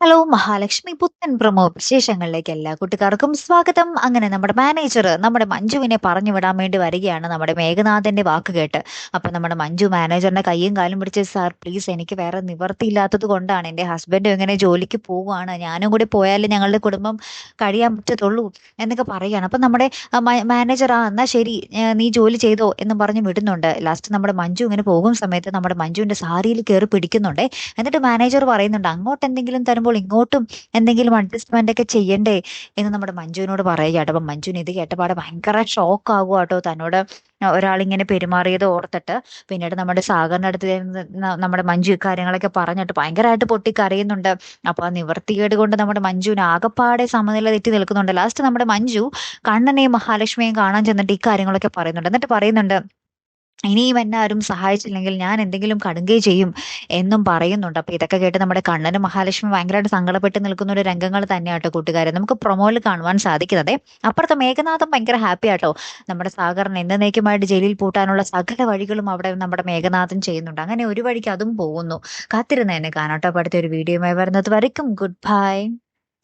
Hello Mahalakshmi പുത്തൻ promo വിശേഷങ്ങളിലേക്ക് എല്ലാ കൂട്ടുകാർക്കും സ്വാഗതം. അങ്ങനെ നമ്മുടെ മാനേജർ നമ്മുടെ മഞ്ജുവിനെ പറഞ്ഞു വിടാൻ വേണ്ടി വരികയാണ് നമ്മുടെ മേഘനാഥന്റെ വാക്ക് കേട്ട്. അപ്പൊ നമ്മുടെ മഞ്ജു മാനേജറിന്റെ കയ്യും കാലും പിടിച്ച് സാർ പ്ലീസ് എനിക്ക് വേറെ നിവർത്തിയില്ലാത്തത് കൊണ്ടാണ് എന്റെ ഹസ്ബൻഡും ഇങ്ങനെ ജോലിക്ക് പോവുകയാണ്. ഞാനും കൂടി പോയാലേ ഞങ്ങളുടെ കുടുംബം കഴിയാൻ പറ്റത്തുള്ളൂ എന്നൊക്കെ പറയുകയാണ് അപ്പൊ നമ്മുടെ മാനേജർ ആ എന്നാ ശരി നീ ജോലി ചെയ്തോ എന്ന് പറഞ്ഞ് വിടുന്നുണ്ട്. ലാസ്റ്റ് നമ്മുടെ മഞ്ജു ഇങ്ങനെ പോകും സമയത്ത് നമ്മുടെ മഞ്ജുവിന്റെ സാരിയിൽ കയറി പിടിക്കുന്നുണ്ട്. എന്നിട്ട് മാനേജർ പറയുന്നുണ്ട് അങ്ങോട്ട് എന്തെങ്കിലും തരുമ്പോൾ ഇങ്ങോട്ടും എന്തെങ്കിലും അഡ്ജസ്റ്റ്മെന്റ് ഒക്കെ ചെയ്യണ്ടേ എന്ന് നമ്മുടെ മഞ്ജുവിനോട് പറയുകയാട്ടോ അപ്പം മഞ്ജുവിന് ഇത് കേട്ടപാടെ ഭയങ്കര ഷോക്ക് ആകുക കേട്ടോ. തന്നോട് ഒരാളിങ്ങനെ പെരുമാറിയത് ഓർത്തിട്ട്. പിന്നീട് നമ്മുടെ സാഗറിന്റെ അടുത്ത് നമ്മുടെ മഞ്ജു ഇക്കാര്യങ്ങളൊക്കെ പറഞ്ഞിട്ട് ഭയങ്കരമായിട്ട് പൊട്ടിക്കറിയുന്നുണ്ട് അപ്പൊ ആ നിവർത്തികേട് കൊണ്ട് നമ്മുടെ മഞ്ജുവിന് ആകപ്പാടെ സമനില തെറ്റി നിൽക്കുന്നുണ്ട്. ലാസ്റ്റ് നമ്മുടെ മഞ്ജു കണ്ണനെയും മഹാലക്ഷ്മിയെയും കാണാൻ ചെന്നിട്ട് ഈ കാര്യങ്ങളൊക്കെ പറയുന്നുണ്ട്. എന്നിട്ട് പറയുന്നുണ്ട് ഇനിയും എന്നെ ആരും സഹായിച്ചില്ലെങ്കിൽ ഞാൻ എന്തെങ്കിലും കടുങ്കൈ ചെയ്യും എന്നും പറയുന്നുണ്ട്. അപ്പൊ ഇതൊക്കെ കേട്ട് നമ്മുടെ കണ്ണനും മഹാലക്ഷ്മി ഭയങ്കരമായിട്ട് സങ്കടപ്പെട്ട് നിൽക്കുന്ന ഒരു രംഗങ്ങൾ തന്നെയാട്ടോ കൂട്ടുകാരെ. നമുക്ക് പ്രൊമോയിൽ കാണുവാൻ സാധിക്കുന്നത്. അപ്പുറത്തെ മേഘനാഥം ഭയങ്കര ഹാപ്പി ആട്ടോ. നമ്മുടെ സാഗറിന് എന്നേക്കുമായിട്ട് ജയിലിൽ പൂട്ടാനുള്ള സകല വഴികളും അവിടെ നമ്മുടെ മേഘനാഥൻ ചെയ്യുന്നുണ്ട്. അങ്ങനെ ഒരു വഴിക്ക് അതും പോകുന്നു. കാത്തിരുന്ന് എന്നെ കാണാട്ടോ. അടുത്ത ഒരു വീഡിയോയുമായി വരുന്നത് വരയ്ക്കും. Good bye